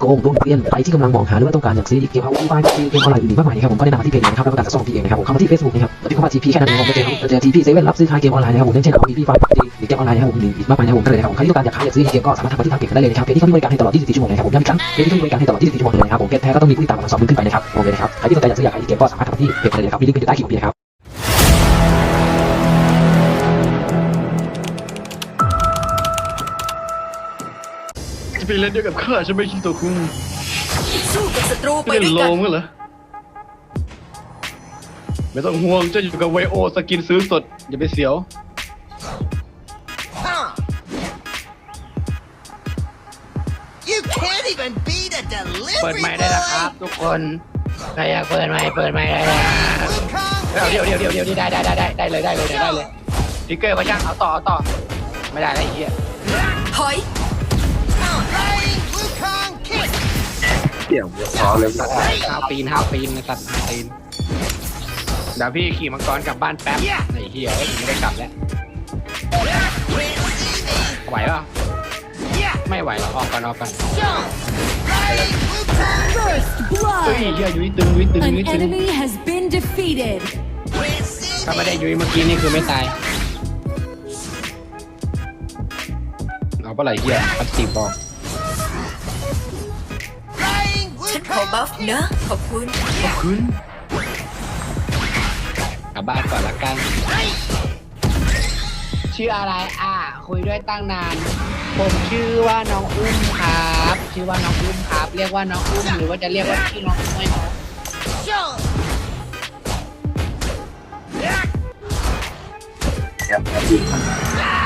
โกงลงเรียนใครที่กำลังมองหาหรือว่าต้องการอยากซื้อเกมเอาไวีไฟเกมออนไลน์อื่นๆมากมายนะครับผมก็แนะนำมาที่เพจนะครับแล้วก็การส่งที่เองนะครับผมเข้ามาที่ Facebook นะครับแล้วพิมพ์คำว่า TP แค่นั้นเองผมจะเจอจะเจอ TP เซเว่นรับซื้อขายเกมออนไลน์นะครับผมเช่นเอา VP ไฟหรือเกมออนไลน์นะครับผมอีกมากมายนะครับผมก็เลยนะครับใครที่ต้องการอยากขายอยากซื้อเกมก็สามารถทำมาที่ทางเพจได้เลยนะครับเพจที่เขามีบริการให้ตลอด 24 ชั่วโมงเลยครับผมย้ำอีกครั้งเพจที่เขามีบริการให้ตลอด 24 ชั่วโมงเลยนะครับผมเพจแท้ก็ต้องมีผู้ติดตามประมาณ20,000ขึ้นไปนะครับโอเคนะครับใครที่สนใจอยากซื้ออยากขายเกมก็สามารถทำมาที่เพจได้เลยนะครับมีลิงก์อยู่ใต้คลิปนี้นะครับ ปเล่นด้วยกับข้าใช่ไหมคิโตคุงสู้กับศัตรูไปเล่นด้วยโลกันงกันเหรอไม่ต้องห่วงเจะอยู่กับไวโอสกินซื้อสด อย่าไปเสียว You can't even beat a เปิด delivery ไม้ได้นะครับทุกคนใครอยากเปิดไม้เปิดไม้ได้นะ boy. เดี๋ยวเดี๋ยวเดี๋ยวเดี๋ยวได้ได้ได้ได้ได้เลยได้เลยได้เลยทิกเกอร์มาช่างเอาต่อเอาต่อไม่ได้แล้วไอ้เหี้ยถอย เสียงห้าวปีนห้าวปีนนะสัตว์ห้าวปีนเดี๋ยวพี่ขี่มังกรกลับบ้านแป๊บไอ้เหี้ยไม่ได้กลับแล้วไหวป่ะไม่ไหวหรอกออกก่อนออกก่อนเฮ้ยเหี้ยยุ้ยตึงยุ้ยตึง An ยุ้ยตึง enemy has been defeated. ถ้าไม่ได้ยุ้ยเมื่อกี้นี่คือไม่ตายเอาปะไหลเหี้ยพัดสีบอก ฉันขอ Wukong บัฟนะ ขอบคุณขึ้นกลับบ้านก่อนละกัน ชื่ออะไรอะ คุยด้วยตั้งนาน ผมชื่อว่าน้องอุ้มครับ ชื่อว่าน้องอุ้มครับ เรียกว่าน้องอุ้มหรือว่าจะเรียกว่าชื่อน้องอุ้มไม่น้อง Jump. Flying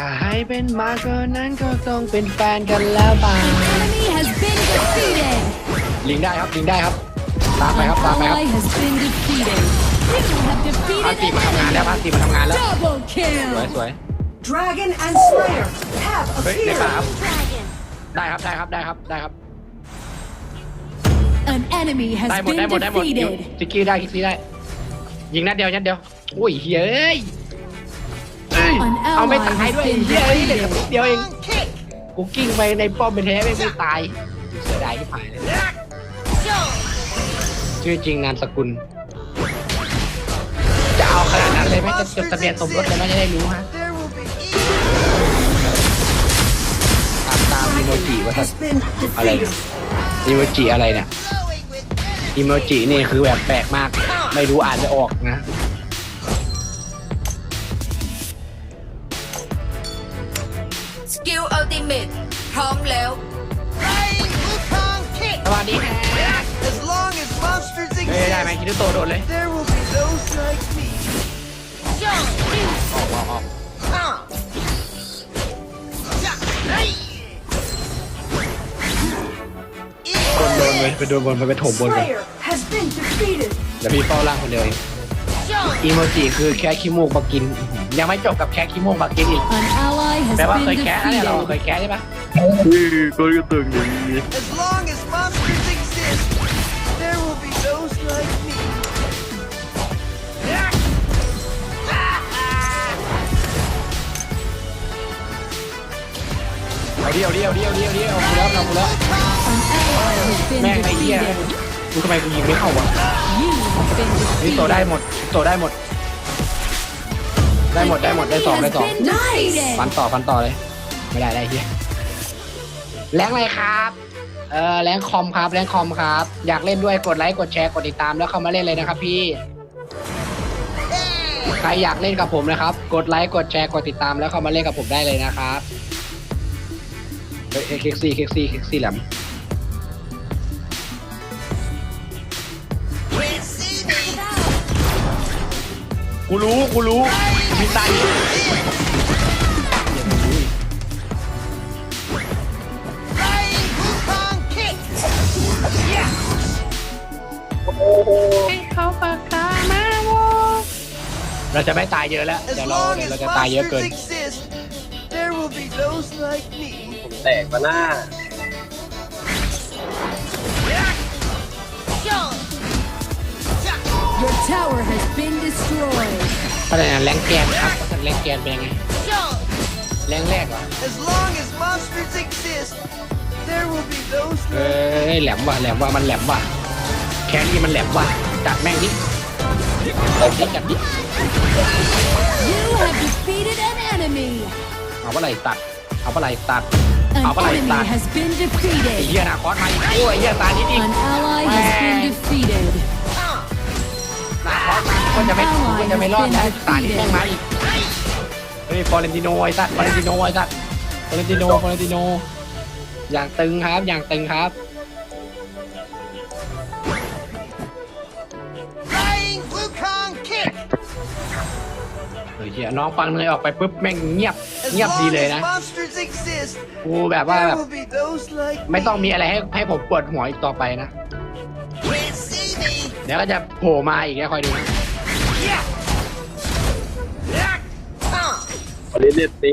จะให้เป็นมาก็นั้นก็ต้องเป็นแฟนกันแล้วป่า Enemy has been defeated. ลิงได้ครับลิงได้ครับ ตามไป An ครับตามไปครับ ally has been defeated. You have พา defeated ตีมา an ทำงานแล้ว enemy. พาตีมาทำงานแล้ว Double สวย kill. สวย Dragon and Slayer have เฮ้ยได้ appeared. ป่ะครับ ได้ครับได้ครับได้ครับได้ครับ An enemy ได้ has หมดได้ been หมดได้หมด defeated. ซิกกี้ได้ซิกกี้ได้ ยิงนัดเดียวนัดเดียว อุ้ยเฮ้ยเอ้ ยเอ้ย An เอาไม่ ally ตาย has ด้วย been เฮ้ยเอ้ยเหลือ defeated. นิดเดียวเอง Wukong kick. กูกิ้งไปในป้อมเป็นแท้ไม่ไม่ตาย เสียดายที่ผ่านเลย Jump. ชื่อจริงนามสกุล จะเอาขนาดนั้นเลยไหมจะจดทะเบียนสมรสเลยไหมจะได้รู้ฮะ There will be ตามตามอีโมจิว่า Has been อะไร defeated. อีโมจิอะไรเนี่ย glowing with อีโมจินี่คือแบบแปลกมาก ไม่รู้อ่านไม่ออกนะ เมทพร้อมแล้ว flying Wukong kick. สวัสดีฮะ As long as monsters เฮ้ยได้ไหม exist, คิดโตโดดเลย there will be those like me. Jump. ออกออกออก Huh. Ja. Hey. บนโดนเลยไปโดนบนไปไปถมบนกัน Slayer has been defeated. เดี๋ยวพี่เฝ้าล่างคนเดียวเอง Jump. อีโมจิคือแค่ขี้มูกมากิน ยังไม่จบกับแค่ขี้มูกมากินอีก An ally has แปลว่าเคย been แค่นะเนี่ยเราเค defeated. ยแค่ใช่ปะ As long as monsters exist, there will be those like me. เอาเดียวเดียวเดียวเดียวเดียวเอากูแล้วเอากูแล้ว An ally has been แม่งไอ้เหี้ย defeated. กูทำไมกูยิงไม่เข้าวะ You have been นี่โต defeated. ได้หมดโตได้หมด ได้หมดได้หมดได้สองได้ Has สอง been defeated. ฟันต่อฟันต่อเลย ไม่ได้ได้เฮียแรงอะไรครับ เออแรงคอมครับแรงคอมครับ อยากเล่นด้วยกดไลค์กดแชร์กดติดตามแล้วเข้ามาเล่นเลยนะครับพี่ ใครอยากเล่นกับผมนะครับ กดไลค์กดแชร์กดติดตามแล้วเข้ามาเล่นกับผมได้เลยนะครับเฮ้ยเค้กซี่เค้กซี่เค้กซี่แหลม กูรู้กูรู้มีตาย Flying Wukong kick. เราจะไม่ตายเยอะแล้ว As เดี๋ยวเรา long เดี๋ยว as เราจะตายเยอะเกิน monsters exist, there will be those like me. แตกมาหน้า tower has been destroyed. เพราะฉะนั้นแรงแกนครับแรงแกนเป็นยังไง แรงแรกเหรอ As long as monsters exist, there will be those เอ้ยแหลมว่ะแหลมว่ะมันแหลมว่ะแครี่มันแหลมว่ะจัดแม่งดิจัดดิจัดดิ You have defeated an enemy. เอาปะไหลตัด เอาปะไหลตัด An Apa lagi, enemy Tan? has been ไอ้ defeated. เหี้ยนาคอสมาอีกโอ้ยไอ้เหี้ยตายนิดอีก An ally has been defeated. นาคอสมาคนจะไม่คนจะไม่รอดแล้ตายนิดแม่งมาอีกเฮ้ยฟอเรนติโนไอ้สัตว์ฟอเรนติโนไอ้สัตว์ฟอเรนติโนฟอเรนติโน อย่างตึงครับ อย่างตึงครับเฮ้ยเหี้ยน้องฟังเลยออกไปปุ๊บแม่งเงียบเงียบดีเลยนะกูแบบว่าแบบไม่ต้องมีอะไรให้ให้ผมปวดหัวอีกต่อไปนะ can't see me. เดี๋ยวก็จะโผล่มาอีกนะคอยดูนะ Yeah. Yeah. Uh. เล่นเล่นตี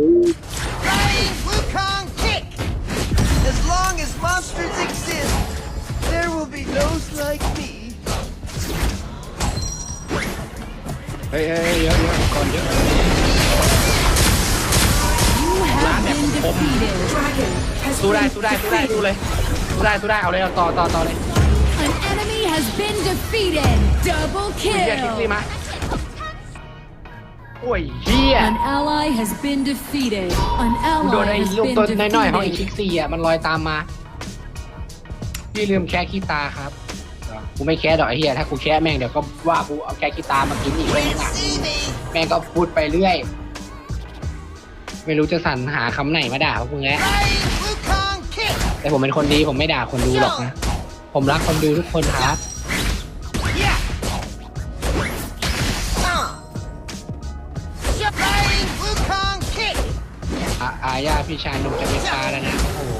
Flying Wukong kick. As long as monsters exist, there will be those like me. เฮ้ยเฮ้ยเยอะเยอะก่อนเยอะ You have been defeated. Dragon has สู้ได้ been สู้ได้สู้ได้สู้เลยสู้ได้สู้ได้เอาเลยเอาต่อต่อต่อเลย An enemy has been defeated. Double เฮียคิกซี่ kill. มาโอ้ยเฮีย An ally has been defeated. An กูโดน ally ไอ้ has ลูก been ตัวน้อยๆของไอ้คิ defeated. กซี่อะมันลอยตามมา พี่ลืมแค่ขี้ตาครับ กูไม่แค่ดอกไอ้เฮียถ้ากูแค่แม่งเดี๋ยวก็ว่ากูเอาแค่ขี้ตามากินอีกแม่ง Can't อะ see me. แม่งก็พูดไปเรื่อย ไม่รู้จะสรรหาคำไหนมาด่าพวกมึงแล้ว Flying Wukong kick. แต่ผมเป็นคนดีผมไม่ด่าคนดูหรอกนะ ผมรักคนดูทุกคนครับ พี่ชายหนุ่มจะเม็ดปลาแล้วนะ โอ้โห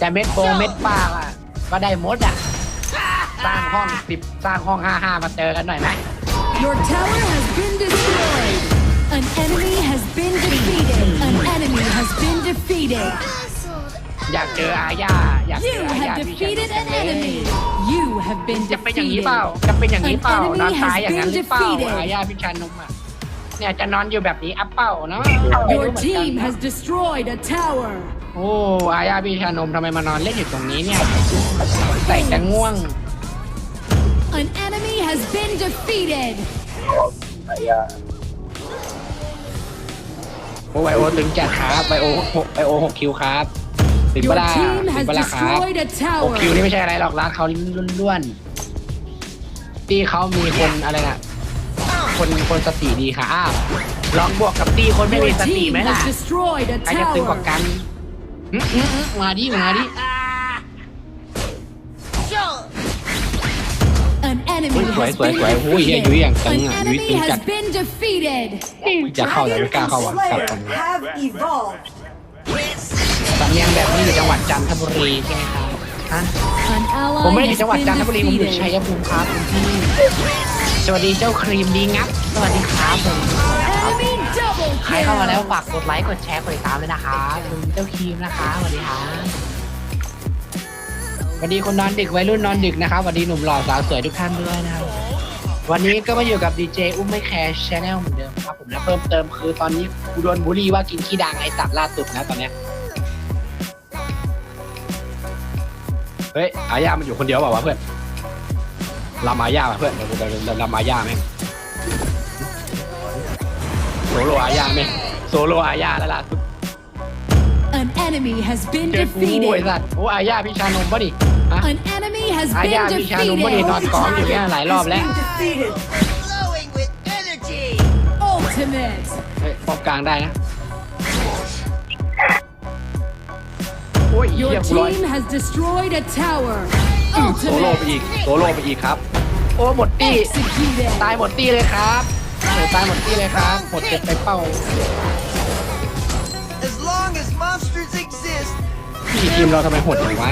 จะเม็ดโปงเม็ดปลาอะ ก็ได้มดอะ สร้างห้องสิบสร้างห้องห้าห้ามาเจอกันหน่อยไหม Your tower has been destroyed. An enemy has been defeated. An enemy has been defeated. อยากเจออาญาอยากเจ You ออาญา have พี่ชายหนุ่ defeated มจัง an เลย enemy. You have been จะเป็นอย่างนี้ defeated. เปล่า จะเป็นอย่างนี้เปล่า An enemy นอนตายอย่างนั้น has หรือเปล่า been defeated. อาญาพี่ชายหนุ่มอะ เนี่ยจะนอนอยู่แบบนี้อัพเป้าเนาะไม่รู้ Your เหมือนกัน team นะ has destroyed a tower. โอ้อาญาพี่ชายหนุ่มทำไมมานอนเล่นอยู่ตรงนี้เนี่ยใส่แต่ง่วง An enemy has been defeated. โอ้ไบโอตึงจัดครับไบโอหกไบโอหกคิวครับถึง Your เวลา team ถึ has งเวลาครับ destroyed a หก tower. คิวนี่ไม่ใช่อะไรหรอกร้านเขาล้วนๆตีเขามีคนอะไรนะ คนคนสติดีค่ะอ้าวลองบวกกับตีคนไม่ Your มีสติ team ไหมล่ะ has destroyed a ใครจะตึงกว่า tower. กันหึหึหึมาดิมาดิ An enemy Ui, has xuể, been xuể, xuể. Ui, defeated. Duy hàng tấn An à, Duy enemy tính has chặt. been defeated. จะเข้าแต่ Dragon ไม่กล้า and เข้าอะกลับ Slayer ก่อน have evolved. สำเนียงแบบนี้อยู่จังหวัดจันทบุรีใช่ไหมครับฮะ An ผมไม่ ally ได้อยู่ has จังหวัด been จันทบุรีผมอยู่ชัย defeated. ภูมิครับคุณพี่ส วัสดีเจ้าครีมดีงับ สวัสดีครับผม Enemy double ใครเข้ามาแล้ว kill. ฝากกดไลค์กดแชร์กดติดตามเลยนะคะคุณเจ้าครีมนะคะสวัสดีครับสวัสดีคนนอนดึกวัยรุ่นนอนดึกนะครับสวัสดีหนุ่มหล่อสาวสวยทุกท่านด้วยนะครับวันนี้ก็มาอยู่กับดีเจอุ้มไม่แคร์ชแนลเหมือนเดิมครับผมและเพิ่มเติมคือตอนนี้กูโดนบูลลี่ว่ากินขี้ดังไอ้สัตว์ล่าสุดนะตอนเนี้ยเฮ้ยอาญามันอยู่คนเดียวเปล่าวะเพื่อน ลามาญาป่ะเพื่อนเดี๋ยวเดี๋ยวเดี๋ยวลามาญาไหมงโซโลอาญาไหมงโซโลอาญาแล้วล่ะ An enemy has been เจอกูไอ้ defeated. สัตว์โอ้อาญาพี่ชานมปะดิฮะ An enemy has อาญา been พี่ชานมปะดินอน defeated. กองอยู่เนี่ยหลายรอบแล้ว Been defeated. Glowing with energy. Ultimate. เฮ้ยป้อมกลางได้นะโอ้ยเหี้ Your ยกูลอย team has destroyed a tower. โซโล่ไปอี Ultimate. กโซโล่ไปอีกครับ โอ้หมดตี้ Executed. ตายหมดตี้เลยครับโอ้ตายหมดตี้เลยครับ หมดเจ็บไปเป้า As long as monsters exist, พี่ทีมเราทำไมโหดอย่างวะ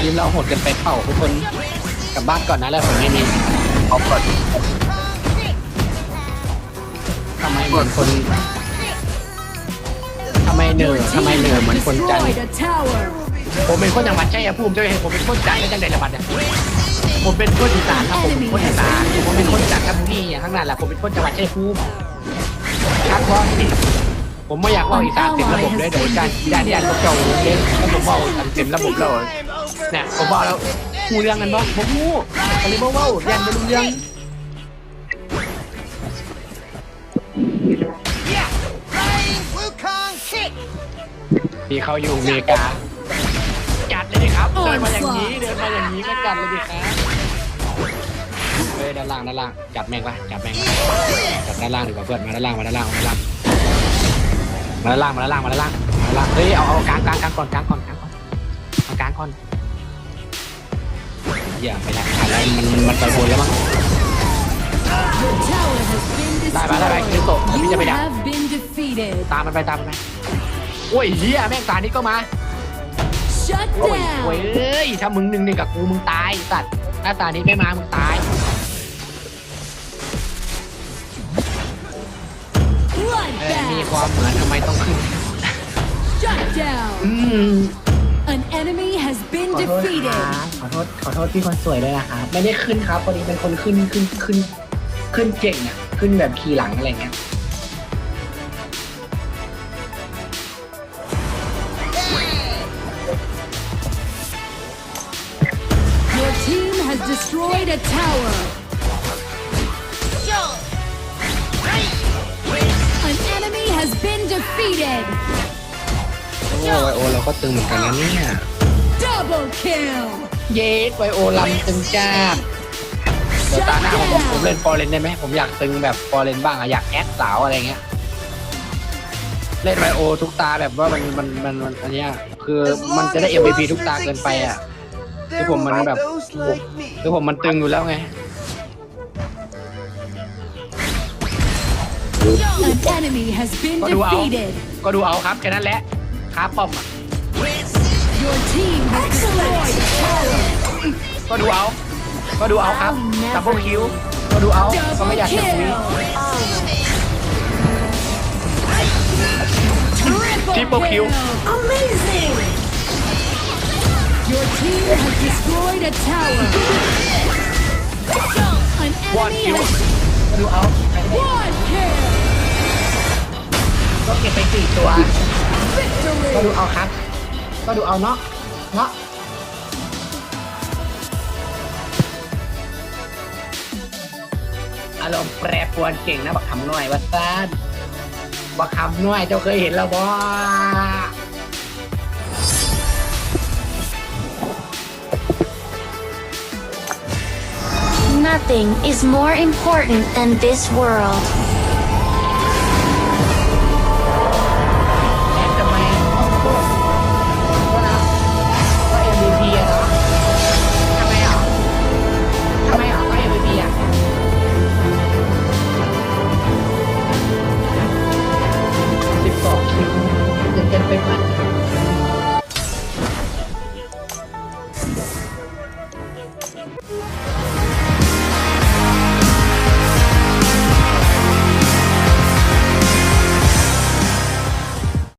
ทีมเราโหดเกันไปเป้าทุกคนกลับบ้านก่อนนะแล้วผมไม่มีเอาก่อนทำไมเหมือนคนทำไม เหนื่อทำไมเหนื่อเหมือนคนจันทร์ผมเป็นคนจังหวัดชัยภูมิจะเห็นผมเป็นคนจัดและจังใดจังหวัดเนี่ยผมเป็นคนอีสานครับผมเป็นคนอีสานผมเป็นคนจัดครับพี่อย่างข้างหน้าแหละผมเป็นคนจังหวัดชัยภูมิครับเพราผมไม่อยากว่าอีสานเต็มระบบเลยโดยการที่ได้ที่อ่านเขาเจ้าเล่นแล้วผมบอกเต็มระบบแล้วเนี่ยผมบอกแล้วหูเรื่องกันบ่ผมหูอะไรบ่เว้ายันไม่รู้เรื่อง ที่เขาอยู่อเมริกา จัดเลยดิครับเดินมาอย่างนี้เดินมาอย่างนี้ก็จัดเลยดิครับเฮ้ยด้านล่างด้านล่างจับแม่งปะจับแม่งปะจับด้านล่างดีกว่าเพื่อนมาด้านล่างมาด้านล่างมาด้านล่างมาด้านล่างมาด้านล่างมาด้านล่างมาด้านล่างเฮ้ยเอาเอากลางกลางกลางก่อนกลางก่อนกลางก่อนเอากลางก่อนอย่าไปละอะไรมันมันมันไปบนแล้วมั้ง Your tower has been ได้ไปได้ไปคิวโตะ destroyed. พี่ You จะไปดัก have been defeated. ตามมันไปตามมันไป โอ้ยเฮียแม่งตานี้ก็มา Shut โอ้ยโอ้ย down. เอ้ย ถ้ามึงหนึ่งหนึ่งกับกูมึงตายสัตว์ถ้าตานี้ไม่มามึงตาย เอ้ยมี Bloodbath. ความเหมือนทำไมต้องขึ้น Shut down. อืม An enemy has been ขอโทษ defeated. ครับขอโทษ ขอโทษพี่คนสวยด้วยนะครับ ไม่ได้ขึ้นครับพอดีเป็นคนขึ้นขึ้นขึ้น ขึ้นเก่งอะ ขึ้นแบบขี่หลังอะไรเงี้ย destroyed a tower. An enemy has been defeated. โอ้ไวโอเราก็ตึงเหมือนกันนะเนี่ย Double kill. เยสไวโอลำตึงจ้าเดี๋ยว Shut ตาหน้าผมผม down. เล่นฟอร์เรนได้ไหมผมอยากตึงแบบฟอร์เรนบ้างอะอยากแอคสาวอะไรเงี้ย เล่นไวโอทุกตาแบบว่ามันมันมันมันอันเนี้ยคือมันจะได้ MVP ทุกตาเกินไปอะ คือผมมันแบบคือผมมันตึงอยู่แล้วไงก็ดูเอาก็ดูเอาครับแค่นั้นแหละครับป้อมก็ดูเอา ก็ดูเอาครับดับเบิลคิว ก็ดูเอา ก็ไม่อยากจะคุย kill. Triple ว Your team has destroyed a tower. An One enemy kill. has ก็ดูเอา one kill. ก็เก็บไปสี่ตัว Victory. ก็ดูเอาครับ ก็ดูเอาเนาะ เนาะ อารมณ์แปรปรวนเก่งนะบักคำน้อยวัดซานบักคำน้อยเจ้าเคยเห็นแล้วบ่ Nothing is more important than this world.